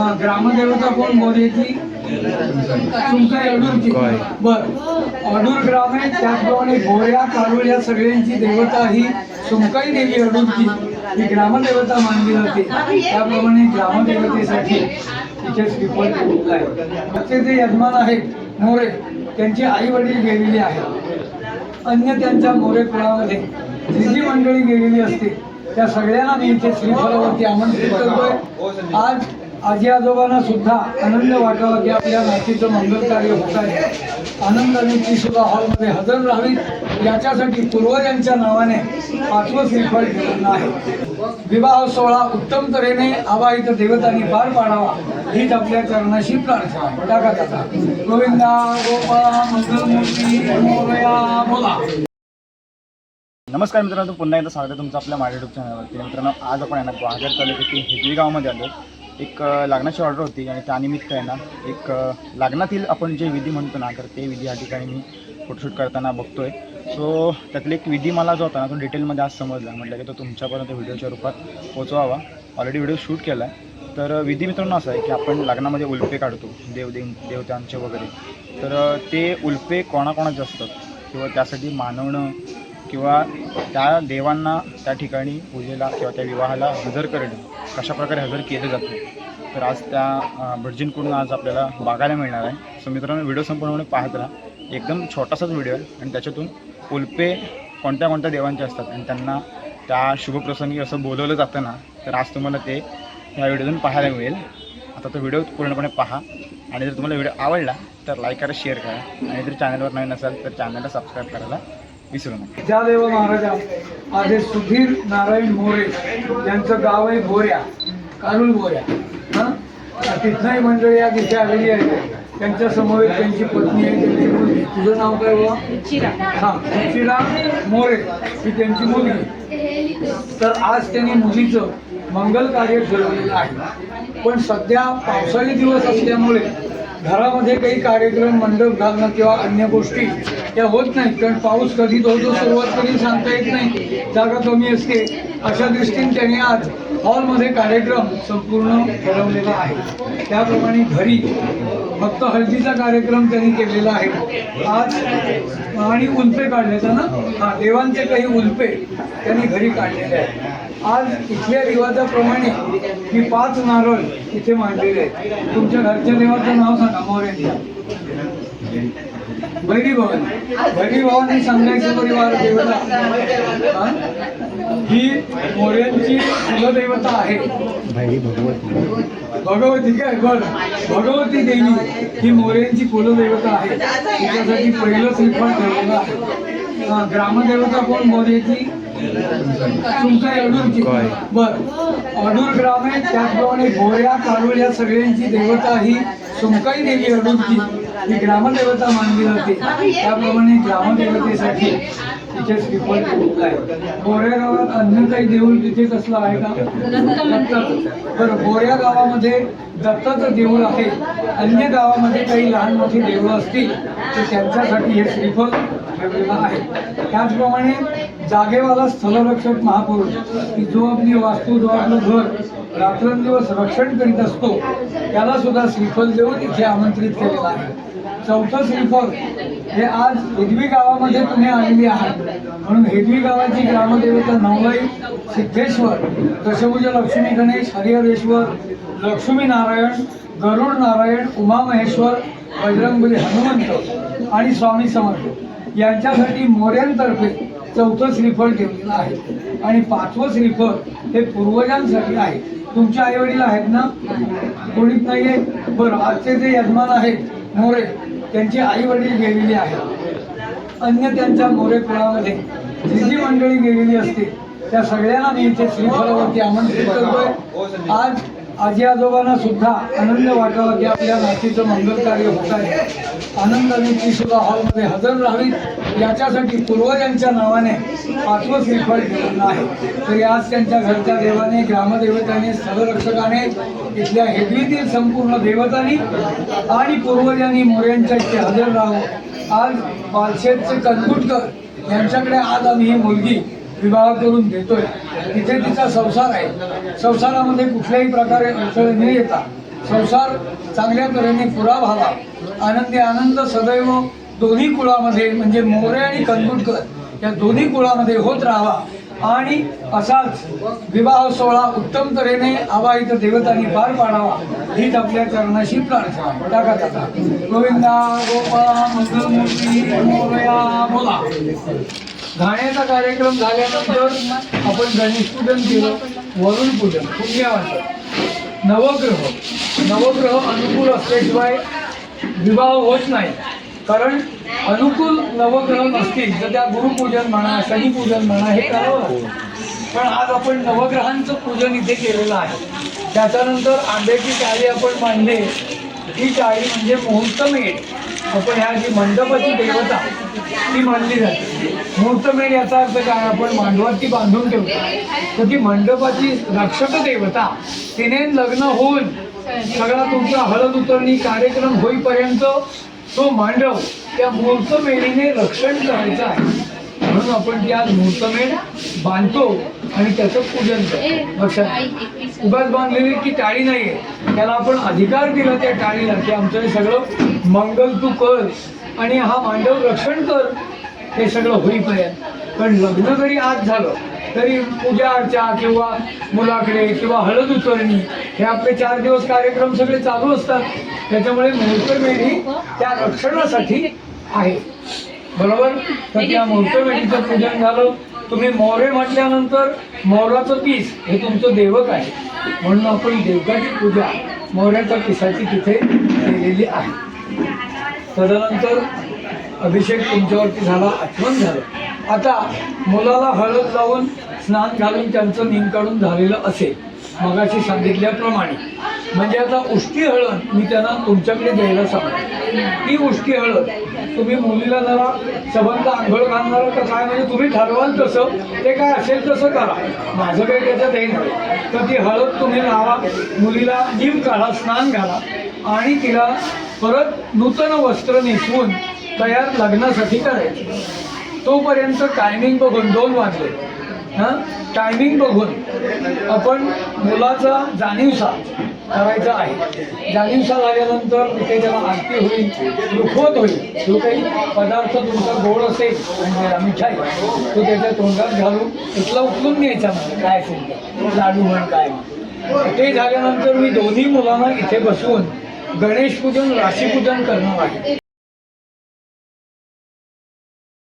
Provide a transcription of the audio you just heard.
हा, ग्रामदेवता कोण बोलायची तुमच्या अडूरची? बर. अडूर ग्राम आहे त्याचप्रमाणे गोऱ्या कारुळ या सगळ्यांची देवता ही सुमकाई देवी अडूरची ही ग्रामदेवता मानली जाते. त्याप्रमाणे ग्रामदेवतेसाठी इथे श्रीफळ आहे. त्याचे जे यजमान आहेत मोरे त्यांचे आई वडील गेलेले आहेत. अन्य त्यांच्या मोरे कुळामध्ये जी जी मंडळी गेलेली असते. त्या सगळ्यांना मी इथे श्रीफळावरती आमंत्रित करतोय. आज आजी आजोबांना सुद्धा आनंद वाटावा की आपल्या नातीचं मंगल कार्य होत आहे. आनंदाने ती सुद्धा हॉलमध्ये हजर राहावी याच्यासाठी पूर्वजांच्या नावाने पाचवं श्रीफळ ठेवलं आहे. विवाह सोहळा उत्तम तऱ्हेने आवाहित देवतांनी पार पाडावा हीच आपल्या चरणाशी प्रार्थना टाका टाका गोविंदा गोपाळा मंगलमूर्ती मोरया बोला. नमस्कार मित्रांनो पुन्हा एकदा स्वागत आहे तुमचं आपल्या माझ्या युट्यूब चॅनलवरती मित्रांनो आज आपण येणार ना तालुक्यातील हेदवी गावामध्ये आलो. एक लग्नाची ऑर्डर होती आणि त्यानिमित्त आहे ना एक लग्नातील आपण जे विधी म्हणतो ना तर ते विधी या ठिकाणी मी फोटोशूट करताना बघतोय. सो त्यातले एक विधी मला जो होता ना तो डिटेलमध्ये आज समजला. म्हटलं की तो तुमच्यापर्यंत व्हिडिओच्या रूपात पोचवावा ऑलरेडी व्हिडिओ शूट केला आहे तर विधी मित्रांनो असं आहे की आपण लग्नामध्ये उल्पे काढतो देवदेव देवतांचे वगैरे. तर ते उल्पे कोणाकोणाचे असतात? किंवा त्यासाठी मानवणं किंवा त्या देवांना त्या ठिकाणी पूजेला किंवा त्या विवाहाला हजर करणे? कशा प्रकारे हजर केलं जातं. तर आज त्या भटजींकडून आज आपल्याला बघायला मिळणार आहे. सो मित्रांनो व्हिडिओ संपूर्णपणे पाहत राहा. एकदम छोटासाच व्हिडिओ आहे आणि त्याच्यातून उल्पे कोणत्या कोणत्या देवांचे असतात आणि त्यांना त्या शुभप्रसंगी असं बोलवलं जातं ना तर आज तुम्हाला ते ह्या व्हिडिओतून पाहायला मिळेल. आता तो व्हिडिओ पूर्णपणे पहा. आणि जर तुम्हाला व्हिडिओ आवडला तर लाईक करा शेअर करा. आणि जर चॅनलवर नवीन असाल तर चॅनलला सबस्क्राईब करायला विसरू नका. महाराजा आज हे सुधीर नारायण मोरे यांचं गाव आहे बोऱ्या कारुल बोऱ्या हां? तिथनंही मंडळी आज इथे आलेली आहे त्यांच्यासमोर त्यांची पत्नी आहे त्यांची मुलगी. तुझं नाव काय बाबा हां रुचिरा मोरे ही त्यांची मुलगी तर आज त्यांनी मुलीचं मंगल कार्य ठरवलेलं आहे. पण सध्या पावसाळी दिवस असल्यामुळे घरामध्ये काही कार्यक्रम मंडप घालणं किंवा अन्य गोष्टी त्या होत नाहीत. कारण पाऊस कधी होतो सुरुवात कधी सांगता येत नाही. जागा कमी असते. अशा दृष्टीने त्यांनी आज हॉलमध्ये कार्यक्रम संपूर्ण ठरवलेला आहे. त्याप्रमाणे घरी फक्त हळदीचा कार्यक्रम त्यांनी केलेला आहे. आज आणि उल्पे काढले ना? हा देवांचे काही उल्पे त्यांनी घरी काढलेले आहेत. आज इथल्या रिवाजाप्रमाणे मी पाच नारळ इथे मांडलेले आहेत. तुमच्या घरच्या देवाचं नाव सांगा मोऱ्यांच्या भैरी भवन. भैरी भवन ही संघायचं परिवार देवता. ही? मोऱ्यांची कुलदैवता आहे. भगवती काय? बर. भगवती देवी ही मोऱ्यांची कुलदैवता आहे. तिच्यासाठी पहिलं श्रीफळ ठेवलेलं आहे. ग्रामदेवता कोण? मोऱ्याची तुमच्या अडूरची काय? बर. अडूर ग्राम आहे त्याचप्रमाणे गोऱ्या कारुळ या सगळ्यांची देवता ही सुमकाई देवी अडूरची ही ग्रामदेवता मानली जाते. त्याप्रमाणे ग्रामदेवतेसाठी इथे श्रीफळ आहे गोऱ्या गावात अन्य काही देऊळ तिथे कसलं आहे का. बरं गोऱ्या गावामध्ये दत्ताचं देऊळ आहे. अन्य गावामध्ये काही लहान मोठी देऊळं असतील तर त्यांच्यासाठी हे श्रीफळ ठेवलेलं आहे. त्याचप्रमाणे जागेवाला स्थलरक्षक महापुरुष की जो आपली वास्तू जो आपलं घर रात्रंदिवस रक्षण करीत असतो त्याला सुद्धा श्रीफळ देऊन इथे आमंत्रित केलेलं आहे. चौथं श्रीफळ हे आज हेदवी गावामध्ये तुम्ही आलेली आहात. म्हणून हेदवी गावाची ग्रामदेवता नवलाई सिद्धेश्वर दशभुज लक्ष्मी गणेश हरिहरेश्वर लक्ष्मी नारायण गरुड नारायण उमा महेश्वर बजरंगबली हनुमंत आणि स्वामी समर्थ यांच्यासाठी मोऱ्यांतर्फे चौथं श्रीफळ ठेवलेलं आहे. आणि पाचवं श्रीफळ हे पूर्वजांसाठी आहे. तुमच्या आई वडील आहेत ना? कोणीच आहे बरं आजचे जे यजमान आहेत मोरे त्यांचे आई वडील गेलेले आहेत. अन्य त्यांच्या मोरे कुळामध्ये जी जी मंडळी गेलेली असते त्या सगळ्यांना मी इथे श्रीफळावरती आमंत्रित करतोय. आज आजी आजोबांना सुद्धा आनंद वाटावा की आपल्या नातीचं मंगल कार्य होत आहे. आनंदाने ती सुद्धा हॉलमध्ये हजर राहावी याच्यासाठी पूर्वजांच्या नावाने पाचवं श्रीफळ ठेवलं आहे. तरी आज त्यांच्या घरच्या देवाने ग्रामदेवताने सदरक्षकाने इथल्या हेदवीतील संपूर्ण देवतांनी आणि पूर्वजांनी मोऱ्यांच्या इथे हजर राहावं आज बालशेतचे कनकुटकर यांच्याकडे आज आम्ही ही मुलगी विवाह करून देतोय. तिथे तिचा संसार आहे. संसारामध्ये कुठल्याही प्रकारे अडथळे न येता संसार चांगल्या तऱ्हेने पुरा व्हावा. आनंदी आनंद सदैव दोन्ही कुळामध्ये म्हणजे मोरे आणि कंदुटकर या दोन्ही कुळामध्ये होत राहावा. आणि असाच विवाह सोहळा उत्तम तऱ्हेने आवाहित देवतांनी पार पाडावा हीच आपल्या चरणाशी प्रार्थना. टाका टाका गोविंदा गोपाळा मंगलमूर्ती मोरया बोला. गाण्याचा कार्यक्रम झाल्यानंतर आपण गणेश पूजन केलं वरुण पूजन पुण्यावाचं नवग्रह. नवग्रह अनुकूल असल्याशिवाय विवाह होत नाही. कारण अनुकूल नवग्रह नसतील तर त्या गुरुपूजन म्हणा शनीपूजन म्हणा हे करावं पण आज आपण नवग्रहांचं पूजन इथे केलेलं आहे. त्याच्यानंतर आंब्याची चाळी आपण मानले ही चाळी म्हणजे मुहूर्तमेढ. आपण ह्या जी मंडपाची देवता ती मानली जाते. मुहूर्तमेढ याचा अर्थ काय? आपण मांडवात ती बांधून ठेवतो. तर ती मंडपाची रक्षक देवता तिने लग्न होऊन सगळा तुमचा हळद उतरणी कार्यक्रम होईपर्यंत तो मांडव त्या मुहूर्तमेढीने रक्षण करायचं आहे. म्हणून आपण ती आज मुहूर्तमेढ बांधतो आणि त्याचं पूजन करतो. लक्षात उगाच बांधलेली ती टाळी नाहीये. त्याला आपण अधिकार दिला त्या टाळीला की आमचं हे सगळं मंगल तू कर आणि हा मांडव रक्षण कर. हे सगळं होईपर्यंत. पण लग्न जरी आज झालं तरी पूजा अर्चा किंवा मुलाकडे किंवा हळद उतरणी हे आपले चार दिवस कार्यक्रम सगळे चालू असतात. त्याच्यामुळे मुहूर्तमेढी त्या रक्षणासाठी आहे. बरोबर? तर त्या मुहूर्तमेढीचं पूजन झालं. तुम्ही मोरे म्हटल्यानंतर मोराचं पीस हे तुमचं देवक आहे. म्हणून आपण देवकाची पूजा मोऱ्याच्या पिसाची तिथे केलेली आहे. तदनंतर अभिषेक तुमच्यावरती झाला आठवण झालं. आता मुलाला हळद लावून स्नान घालून त्यांचं निमकाडून झालेलं असेल. मगाशी सांगितल्याप्रमाणे. म्हणजे आता उष्टी हळद मी त्यांना तुमच्याकडे द्यायला सांगतो. ती उष्टी हळद तुम्ही मुलीला जरा सबंध आंघोळ घालणार का काय म्हणजे तुम्ही ठरवाल तसं ते काय असेल तसं करा. माझं काही त्याच्यात हे नाही. तर ती हळद तुम्ही लावा मुलीला निम काढा स्नान घाला आणि तिला परत नूतन वस्त्र नेसवून तयार लग्नासाठी करायचं. तोपर्यंत टायमिंग बघून दोन वाजले. हां? टायमिंग बघून आपण मुलाचा जाणीवसा करायचा आहे. जाणीवसा झाल्यानंतर तिथे त्याला आरती होईल दुखवत होईल जो काही पदार्थ तुमचा गोड असेल म्हणजे मिठाई तो त्याच्या तोंडात घालून इथला उचलून घ्यायचा म्हणजे काय असेल लाडू म्हण काय म्हण. ते झाल्यानंतर मी दोन्ही मुलांना इथे बसवून गणेश पूजन राशीपूजन करणार आहे.